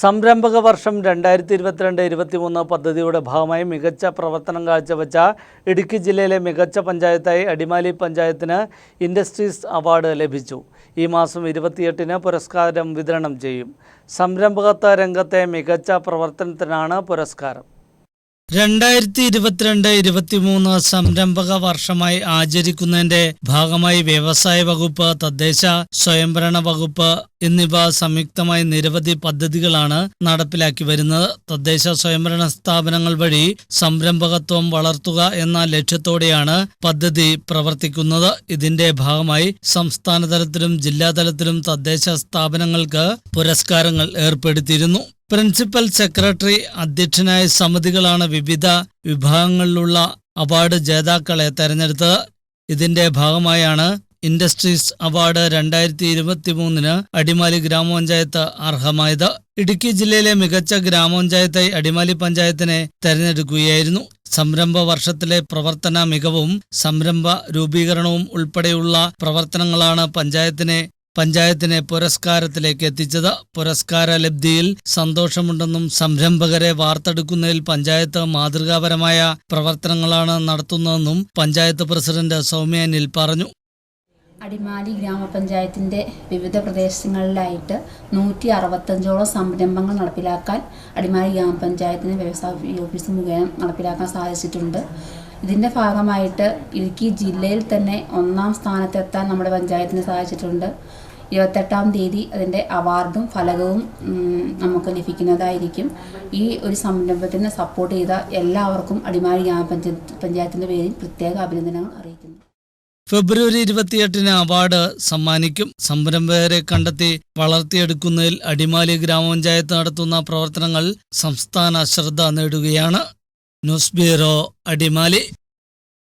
സംരംഭക വർഷം രണ്ടായിരത്തി ഇരുപത്തിരണ്ട് ഇരുപത്തിമൂന്ന് പദ്ധതിയുടെ ഭാഗമായി മികച്ച പ്രവർത്തനം കാഴ്ചവെച്ച ഇടുക്കി ജില്ലയിലെ മികച്ച പഞ്ചായത്തായി അടിമാലി പഞ്ചായത്തിന് ഇൻഡസ്ട്രീസ് അവാർഡ് ലഭിച്ചു. ഈ മാസം ഇരുപത്തിയെട്ടിന് പുരസ്കാരം വിതരണം ചെയ്യും. സംരംഭകത്വ രംഗത്തെ മികച്ച പ്രവർത്തനത്തിനാണ് പുരസ്കാരം. രണ്ടായിരത്തി ഇരുപത്തിരണ്ട് ഇരുപത്തിമൂന്ന് സംരംഭക വർഷമായി ആചരിക്കുന്നതിന്റെ ഭാഗമായി വ്യവസായ വകുപ്പ് തദ്ദേശ സ്വയംഭരണ വകുപ്പ് എന്നിവ സംയുക്തമായി നിരവധി പദ്ധതികളാണ് നടപ്പിലാക്കി വരുന്നത്. തദ്ദേശ സ്വയംഭരണ സ്ഥാപനങ്ങൾ വഴി സംരംഭകത്വം വളർത്തുക എന്ന ലക്ഷ്യത്തോടെയാണ് പദ്ധതി പ്രവർത്തിക്കുന്നത്. ഇതിന്റെ ഭാഗമായി സംസ്ഥാനതലത്തിലും ജില്ലാതലത്തിലും തദ്ദേശ സ്ഥാപനങ്ങൾക്ക് പുരസ്കാരങ്ങൾ ഏർപ്പെടുത്തിയിരുന്നു. പ്രിൻസിപ്പൽ സെക്രട്ടറി അധ്യക്ഷനായ സമിതികളാണ് വിവിധ വിഭാഗങ്ങളിലുള്ള അവാർഡ് ജേതാക്കളെ തെരഞ്ഞെടുത്തത്. ഇതിന്റെ ഭാഗമായാണ് ഇൻഡസ്ട്രീസ് അവാർഡ് രണ്ടായിരത്തി ഇരുപത്തി മൂന്നിന് അടിമാലി ഗ്രാമപഞ്ചായത്ത് അർഹമായത്. ഇടുക്കി ജില്ലയിലെ മികച്ച ഗ്രാമപഞ്ചായത്തായി അടിമാലി പഞ്ചായത്തിനെ തെരഞ്ഞെടുക്കുകയായിരുന്നു. സംരംഭ വർഷത്തിലെ പ്രവർത്തന മികവും സംരംഭ രൂപീകരണവും ഉൾപ്പെടെയുള്ള പ്രവർത്തനങ്ങളാണ് പഞ്ചായത്തിനെ പഞ്ചായത്തിനെ പുരസ്കാരത്തിലേക്ക് എത്തിച്ചത്. പുരസ്കാര ലബ്ധിയിൽ സന്തോഷമുണ്ടെന്നും സംരംഭകരെ വാർത്തെടുക്കുന്നതിൽ പഞ്ചായത്ത് മാതൃകാപരമായ പ്രവർത്തനങ്ങളാണ് നടത്തുന്നതെന്നും പഞ്ചായത്ത് പ്രസിഡന്റ് സൗമ്യാനിൽ പറഞ്ഞു. അടിമാലി ഗ്രാമപഞ്ചായത്തിന്റെ വിവിധ പ്രദേശങ്ങളിലായിട്ട് നൂറ്റി അറുപത്തഞ്ചോളം സംരംഭങ്ങൾ നടപ്പിലാക്കാൻ അടിമാലി ഗ്രാമപഞ്ചായത്തിന് വ്യവസായ ഓഫീസ് മുഖേന നടപ്പിലാക്കാൻ സാധിച്ചിട്ടുണ്ട്. ഇതിന്റെ ഭാഗമായിട്ട് ഇടുക്കി ജില്ലയിൽ തന്നെ ഒന്നാം സ്ഥാനത്തെത്താൻ നമ്മുടെ പഞ്ചായത്തിന് സാധിച്ചിട്ടുണ്ട്. ഇരുപത്തെട്ടാം തീയതി അതിന്റെ അവാർഡും ഫലകവും നമുക്ക് ലഭിക്കുന്നതായിരിക്കും. ഈ ഒരു സംരംഭത്തിന് സപ്പോർട്ട് ചെയ്ത എല്ലാവർക്കും അടിമാലി ഗ്രാമപഞ്ചായത്തിന്റെ പഞ്ചായത്തിന്റെ പേരിൽ പ്രത്യേക അഭിനന്ദനങ്ങൾ അറിയിക്കുന്നു. ഫെബ്രുവരി ഇരുപത്തിയെട്ടിന് അവാർഡ് സമ്മാനിക്കും. സംരംഭകരെ കണ്ടെത്തി വളർത്തിയെടുക്കുന്നതിൽ അടിമാലി ഗ്രാമപഞ്ചായത്ത് നടത്തുന്ന പ്രവർത്തനങ്ങൾ സംസ്ഥാന ശ്രദ്ധ നേടുകയാണ്. News bureau Adimali.